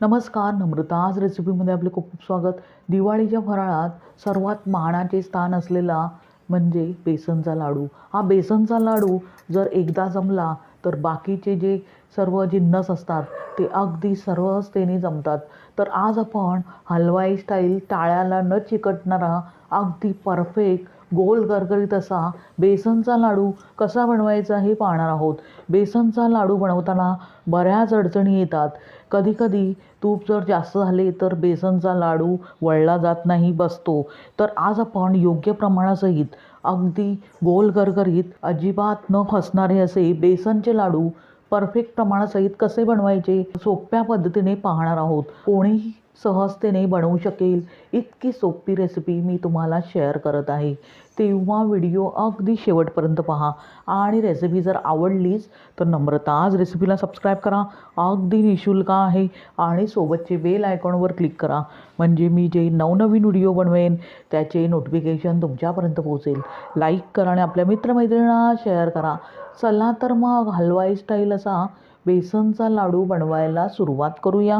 नमस्कार नम्रता. आज रेसिपीमध्ये आपले खूप खूप स्वागत. दिवाळीच्या फराळात सर्वात मानाचे स्थान असलेला म्हणजे बेसनचा लाडू. हा बेसनचा लाडू जर एकदा जमला तर बाकीचे जे सर्व जिन्नस असतात ते अगदी सहजतेने जमतात. तर आज आपण हलवाई स्टाईल टाळ्याला न चिकटणारा अगदी परफेक्ट गोल करकरीत असा बेसनचा लाडू कसा बनवायचा हे पाहणार आहोत. बेसनचा लाडू बनवताना बऱ्याच अडचणी येतात. कधीकधी तूप जर जास्त झाले तर बेसनचा लाडू वळला जात नाही बसतो. तर आज आपण योग्य प्रमाणासहित अगदी गोल करकरीत अजिबात न फसणारे असे बेसनचे लाडू परफेक्ट प्रमाणासहित कसे बनवायचे सोप्या पद्धतीने पाहणार आहोत. कोणीही सहजतेने बनवू शकेल इतकी सोपी रेसिपी मी तुम्हाला शेअर करत आहे. तेव्हा व्हिडिओ अगदी शेवटपर्यंत पहा. आणि रेसिपी जर आवडलीच तर नम्रता आज रेसिपीला सबस्क्राईब करा. अगदी निशुल्क आहे. आणि सोबतचे बेल आयकॉनवर क्लिक करा. म्हणजे मी जे नवनवीन व्हिडिओ बनवेन त्याचे नोटिफिकेशन तुमच्यापर्यंत पोहोचेल. लाईक करा आणि आपल्या मित्रमैत्रिणींना शेअर करा. चला तर मग हलवाई स्टाईल असा बेसनचा लाडू बनवायला सुरुवात करूया.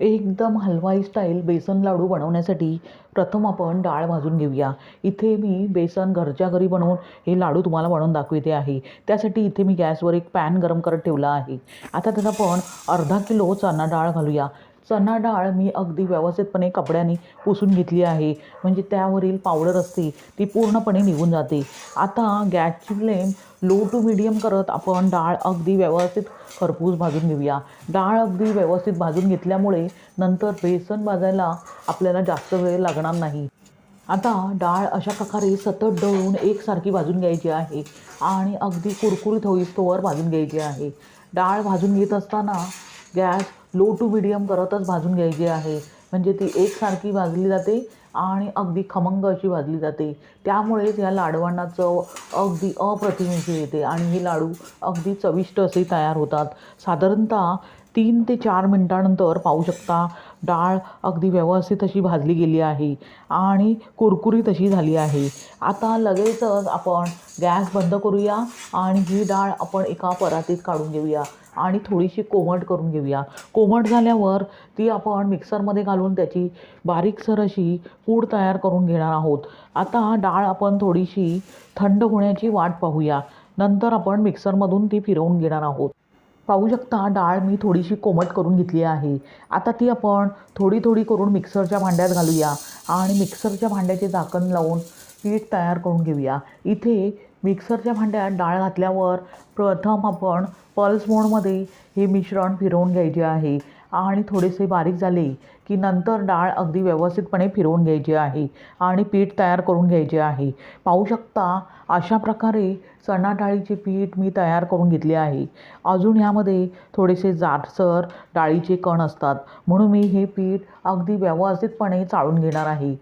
एकदम हलवाई स्टाईल बेसन लाडू बनवण्यासाठी प्रथम आपण डाळ भाजून घेऊया. इथे मी बेसन घरच्या घरी बनवून हे लाडू तुम्हाला बनवून दाखविते आहे. त्यासाठी इथे मी गॅसवर एक पॅन गरम करत ठेवला आहे. आता त्यात आपण अर्धा किलो चणा डाळ घालूया. चणा डाळ मी अगदी व्यवस्थितपणे कपड्याने पुसून घेतली आहे. म्हणजे त्यावरील पावडर असते ती पूर्णपणे निघून जाते. आता गॅसची फ्लेम लो टू मिडियम करत आपण डाळ अगदी व्यवस्थित खरपूस भाजून घेऊया. डाळ अगदी व्यवस्थित भाजून घेतल्यामुळे नंतर बेसन भाजायला आपल्याला जास्त वेळ लागणार नाही. आता डाळ अशा प्रकारे सतत डळून एकसारखी भाजून घ्यायची आहे आणि अगदी कुरकुरीत होईस्तोवर भाजून घ्यायची आहे. डाळ भाजून घेत असताना गॅस लो टू मिडियम करतच भाजून घ्यायची आहे. म्हणजे ती एकसारखी भाजली जाते आणि अगदी खमंग अशी भाजली जाते. त्यामुळेच या लाडवांना चव अगदी अप्रतिमेशी येते आणि हे लाडू अगदी चविष्ट असे तयार होतात. साधारणतः तीन ते चार मिनटानंतर पाहू शकता डाळ अगदी व्यवस्थित अशी भाजली गेली आहे आणि कुरकुरी तशी झाली आहे. आता लगेचच आपण गॅस बंद करूया आणि ही डाळ आपण एका परातीत काढून घेऊया. आणि थोडीशी कोमट करून घेऊया. कोमट झाल्यावर ती आपण मिक्सरमध्ये घालून त्याची बारीकसर अशी पूड तयार करून घेणार आहोत. आता डाळ आपण थोडीशी थंड होण्याची वाट पाहूया. नंतर आपण मिक्सरमधून ती फिरवून घेणार आहोत. पाहू शकता डाळ मी थोडीशी कोमट करून घेतली आहे. आता ती आपण थोडी थोडी करून मिक्सरच्या भांड्यात घालूया आणि मिक्सरच्या भांड्याचे झाकण लावून पीठ तयार करून घेऊया. इथे मिक्सरच्या भांड्यात डाळ घातल्यावर प्रथम आपण पल्स मोडमध्ये हे मिश्रण फिरवून घ्यायचे आहे. आणि थोडेसे बारीक झाले की नंतर डाळ अगदी व्यवस्थितपणे फिरवून घ्यायची आहे आणि पीठ तयार करून घ्यायचे आहे. पाहू शकता अशा प्रकारे चणा डाळीचे पीठ मी तयार करून घेतले आहे. अजून ह्यामध्ये थोडेसे जाडसर डाळीचे कण असतात. म्हणून मी हे पीठ अगदी व्यवस्थितपणे चाळून घेणार आहे.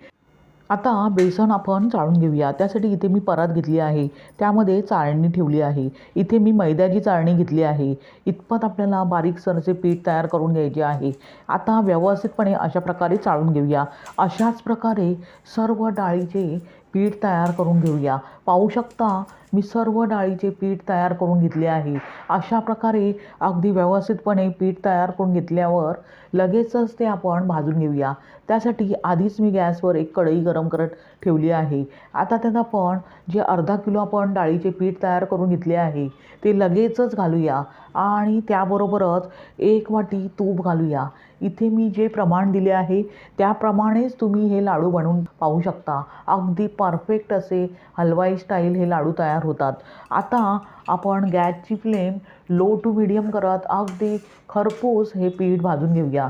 आता बेसन आपण चाळून घेऊया. त्यासाठी इथे मी परात घेतली आहे. त्यामध्ये चाळणी ठेवली आहे. इथे मी मैद्याची चाळणी घेतली आहे. इतपत आपल्याला बारीक सरचे पीठ तयार करून घ्यायचे आहे. आता व्यवस्थितपणे अशा प्रकारे चाळून घेऊया. अशाच प्रकारे सर्व डाळीचे पीठ तयार करून घेऊया. पाहू शकता मी सर्व डाळीचे पीठ तयार करून घेतले आहे. अशा प्रकारे अगदी व्यवस्थितपणे पीठ तयार करून घेतल्यावर लगेचच ते आपण भाजून घेऊया. त्यासाठी आधीच मी गॅसवर एक कढई गरम करत ठेवली आहे. आता त्यात आपण जे अर्धा किलो आपण डाळीचे पीठ तयार करून घेतले आहे ते लगेचच घालूया आणि त्याबरोबरच एक वाटी तूप घालूया. इथे मी जे प्रमाण दिले आहे त्याप्रमाणेच तुम्ही हे लाडू बनवून पाहू शकता. अगदी परफेक्ट असे हलवाई स्टाईल हे लाडू तयार होतात. आता आपण गॅसची फ्लेम लो टू मिडियम करत अगदी खरपूस हे पीठ भाजून घेऊया.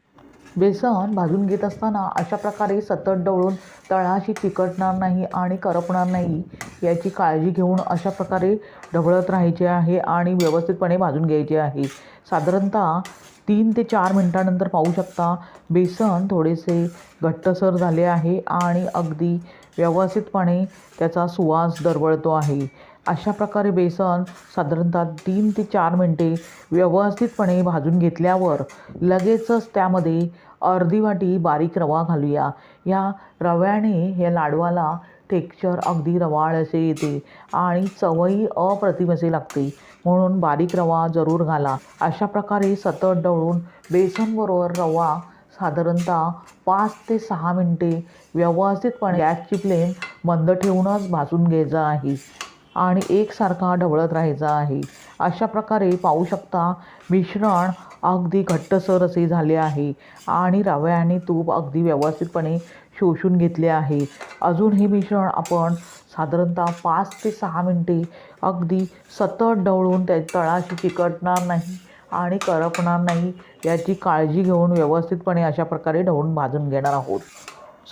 बेसन भाजून घेत असताना अशा प्रकारे सतत डवळून तळाशी चिकटणार नाही आणि करपणार नाही याची काळजी घेऊन अशा प्रकारे ढवळत राहायचे आहे आणि व्यवस्थितपणे भाजून घ्यायचे आहे. साधारणतः तीन ते चार मिनटानंतर पाहू शकता बेसन थोडेसे घट्टसर झाले आहे आणि अगदी व्यवस्थितपणे त्याचा सुवास दरवळतो आहे. अशा प्रकारे बेसन साधारणतः तीन ते चार मिनटे व्यवस्थितपणे भाजून घेतल्यावर लगेचच त्यामध्ये अर्धी वाटी बारीक रवा घालूया. या रव्याने या लाडवाला टेक्स्चर अगदी रवाळ असे येते आणि चवही अप्रतिम असे लागते. म्हणून बारीक रवा जरूर घाला. अशा प्रकारे सतत डवळून बेसनबरोबर रवा साधारणतः पाच ते सहा मिनटे व्यवस्थितपणे गॅसची फ्लेम मंद ठेवूनच भाजून घ्यायचा आहे. आणि एकसारखा ढवळत राहायचा आहे. अशा प्रकारे पाहू शकता मिश्रण अगदी घट्टसर असे झाले आहे आणि रव्याने आणि तूप अगदी व्यवस्थितपणे शोषून घेतले आहे. अजून हे मिश्रण आपण साधारणतः पाच ते सहा मिनटे अगदी सतत ढवळून त्या तळाशी चिकटणार नाही आणि करपणार नाही याची काळजी घेऊन व्यवस्थितपणे अशा प्रकारे ढवळून भाजून घेणार आहोत.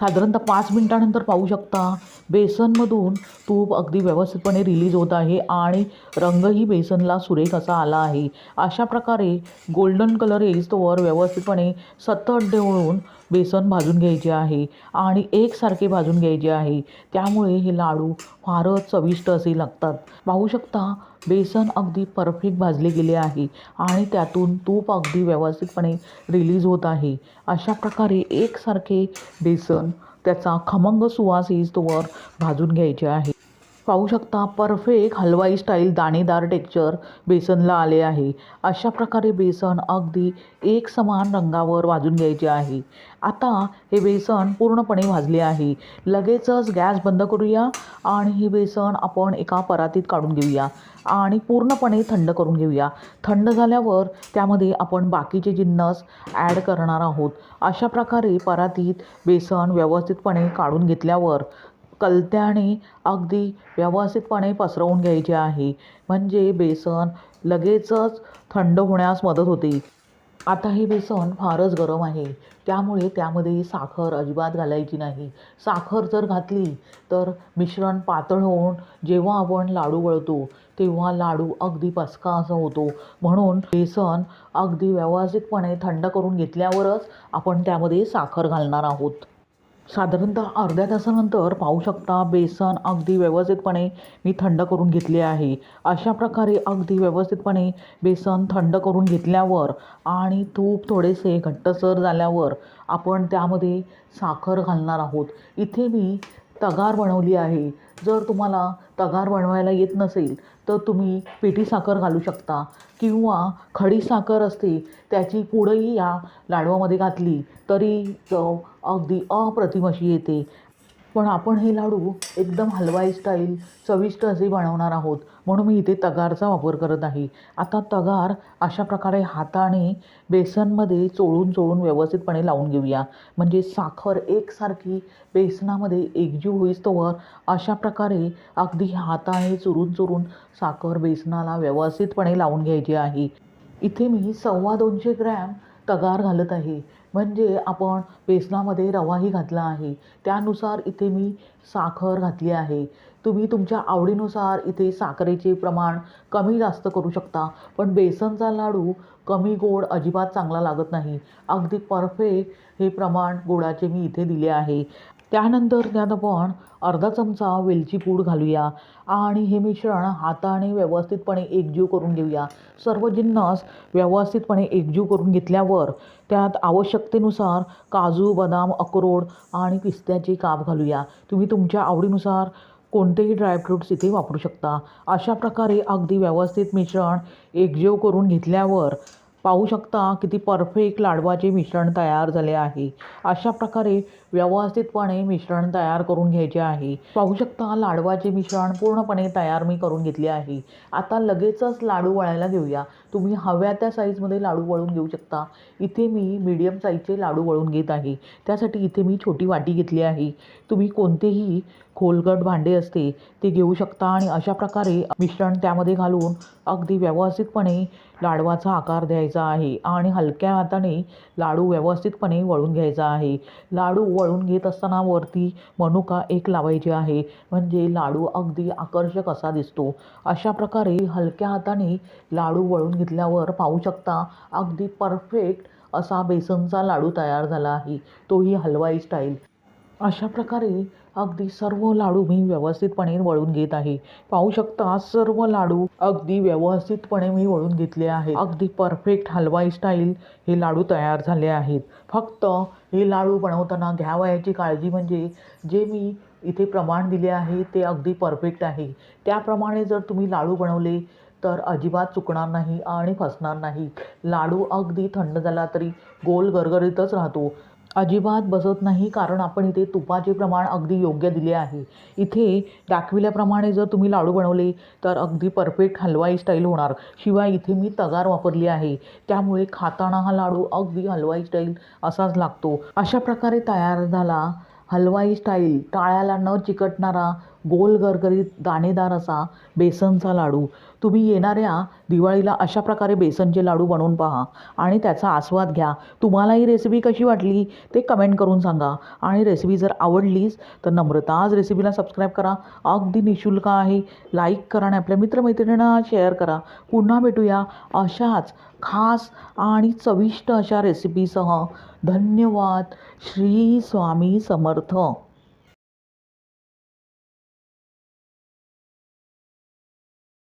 साधारणतः पाच मिनटानंतर पाहू शकता. बेसनमधून तूप अगदी व्यवस्थितपणे रिलीज होत आहे आणि रंगही बेसनला सुरेख असा आला आहे. अशा प्रकारे गोल्डन कलर येईस्तोवर व्यवस्थितपणे सतत ढवळून बेसन भाजून घ्यायचे आहे आणि एकसारखे भाजून घ्यायचे आहे. त्यामुळे हे लाडू फारच चविष्ट असे लागतात. पाहू शकता बेसन अगदी परफेक्ट भाजले गेले आहे आणि त्यातून तूप अगदी व्यवस्थितपणे रिलीज होत आहे. अशा प्रकारे एकसारखे बेसन त्याचा खमंग सुवास येईस्तोवर भाजून घ्यायचे आहे. पाहू शकता परफेक्ट हलवाई स्टाईल दाणेदार टेक्चर बेसनला आले आहे. अशा प्रकारे बेसन अगदी एक समान रंगावर भाजून घ्यायचे आहे. आता हे बेसन पूर्णपणे भाजले आहे. लगेचच गॅस बंद करूया आणि हे बेसन आपण एका परातीत काढून घेऊया आणि पूर्णपणे थंड करून घेऊया. थंड झाल्यावर त्यामध्ये आपण बाकीचे जिन्नस ॲड करणार आहोत. अशा प्रकारे परातीत बेसन व्यवस्थितपणे काढून घेतल्यावर कलत्याने अगदी व्यवस्थितपणे पसरवून घ्यायचे आहे. म्हणजे बेसन लगेचच थंड होण्यास मदत होते. आता हे बेसन फारच गरम आहे. त्यामुळे त्यामध्ये साखर अजिबात घालायची नाही. साखर जर घातली तर मिश्रण पातळ होऊन जेव्हा आपण लाडू वळतो तेव्हा लाडू अगदी पचका असा होतो. म्हणून बेसन अगदी व्यवस्थितपणे थंड करून घेतल्यावरच आपण त्यामध्ये साखर घालणार आहोत. साधारणतः अर्ध्या तासानंतर पाहू शकता बेसन अगदी व्यवस्थितपणे मी थंड करून घेतले आहे. अशा प्रकारे अगदी व्यवस्थितपणे बेसन थंड करून घेतल्यावर आणि तूप थोडेसे घट्टसर झाल्यावर आपण त्यामध्ये साखर घालणार आहोत. इथे मी तगार बनवली आहे. जर तुम्हाला तगार बनवायला येत नसेल तर तुम्ही पिठी साखर घालू शकता किंवा खडी साखर असते त्याची पुडही या लाडवामध्ये घातली तरी चव अगदी अप्रतिम अशी येते. पण आपण हे लाडू एकदम हलवाई स्टाईल चविष्ट असे बनवणार आहोत. म्हणून मी इथे तगारचा वापर करत आहे. आता तगार अशा प्रकारे हाताने बेसनमध्ये चोळून चोळून व्यवस्थितपणे लावून घेऊया. म्हणजे साखर एकसारखी बेसनामध्ये एकजीव होईस्तोवर अशा प्रकारे अगदी हाताने चुरून चुरून साखर बेसनाला व्यवस्थितपणे लावून घ्यायची आहे. इथे मी सव्वा दोनशे ग्रॅम तगार घालत आहे. म्हणजे आपण बेसनामध्ये रवाही घातला आहे. त्यानुसार इथे मी साखर घातली आहे. तुम्ही तुमच्या आवडीनुसार इथे साखरेचे प्रमाण कमी जास्त करू शकता पण बेसनचा लाडू कमी गोड अजिबात चांगला लागत नाही. अगदी परफेक्ट हे प्रमाण गोडाचे मी इथे दिले आहे. त्यानंतर त्यात आपण अर्धा चमचा वेलची पूड घालूया आणि हे मिश्रण हाताने व्यवस्थितपणे एकजीव करून घेऊया. सर्व जिन्नस व्यवस्थितपणे एकजीव करून घेतल्यावर त्यात आवश्यकतेनुसार काजू बदाम अक्रोड आणि पिस्त्याचे काप घालूया. तुम्ही तुमच्या आवडीनुसार कोणतेही ड्रायफ्रूट्स इथे वापरू शकता. अशा प्रकारे अगदी व्यवस्थित मिश्रण एकजीव करून घेतल्यावर पाहू शकता किती परफेक्ट लाडवाचे मिश्रण तयार झाले आहे. अशा प्रकारे व्यवस्थितपणे मिश्रण तयार करून घ्यायचे आहे. पाहू शकता लाडवाचे मिश्रण पूर्णपणे तयार मी करून घेतले आहे. आता लगेचच लाडू वळायला घेऊया. तुम्ही हव्या त्या साईजमध्ये लाडू वळून घेऊ शकता. इथे मी मीडियम साईजचे लाडू वळून घेत आहे. त्यासाठी इथे मी छोटी वाटी घेतली आहे. तुम्ही कोणतेही खोलगट भांडे असते ते घेऊ शकता आणि अशा प्रकारे मिश्रण त्यामध्ये घालून अगदी व्यवस्थितपणे लाडवाचा आकार द्यायचा आहे आणि हलक्या हाताने लाडू व्यवस्थितपणे वळून घ्यायचा आहे. लाडू वळून घेत असताना वरती मनुका एक लावायची आहे म्हणजे लाडू अगदी आकर्षक असा दिसतो. अशा प्रकारे हलक्या हाताने लाडू वळून घेतल्यावर पाहू शकता अगदी परफेक्ट असा बेसनचा लाडू तयार झाला आहे तोही हलवाई स्टाईल. अशा प्रकारे अगदी सर्व लाडू मी व्यवस्थितपणे वळून घेत आहे. पाहू शकता सर्व लाडू अगदी व्यवस्थितपणे मी वळून घेतले आहे अगदी परफेक्ट हलवाई स्टाईल हे लाडू तयार झाले आहेत. फक्त हे लाडू बनवताना घ्यावयाची काळजी म्हणजे जे मी इथे प्रमाण दिले आहे ते अगदी परफेक्ट आहे. त्याप्रमाणे जर तुम्ही लाडू बनवले तर अजिबात चुकणार नाही आणि फसणार नाही. लाडू अगदी थंड झाला तरी गोल गरगरीतच राहतो. अजिबात बसत नाही कारण आपण इथे तुपाचे प्रमाण अगदी योग्य दिले आहे. इथे दाखविल्याप्रमाणे जर तुम्ही लाडू बनवले तर अगदी परफेक्ट हलवाई स्टाईल होणार. शिवाय इथे मी तगार वापरली आहे. त्यामुळे खाताना हा लाडू अगदी हलवाई स्टाईल असाच लागतो. अशा प्रकारे तयार झाला हलवाई स्टाईल. टाळ्याला न चिकटणारा गोल गरगरीत दाणेदार असा बेसनचा लाडू. तुम्ही येणाऱ्या दिवाळीला अशा प्रकारे बेसनचे लाडू बनवून पहा आणि त्याचा आस्वाद घ्या. तुम्हाला ही रेसिपी कशी वाटली ते कमेंट करून सांगा. आणि रेसिपी जर आवडलीच तर नम्रता आज रेसिपीला सबस्क्राईब करा. अगदी निशुल्क आहे. लाईक करा आणि आपल्या मित्रमैत्रिणींना शेअर करा. पुन्हा भेटूया अशाच खास आणि चविष्ट अशा रेसिपीसह धन्यवाद. श्री स्वामी समर्थ.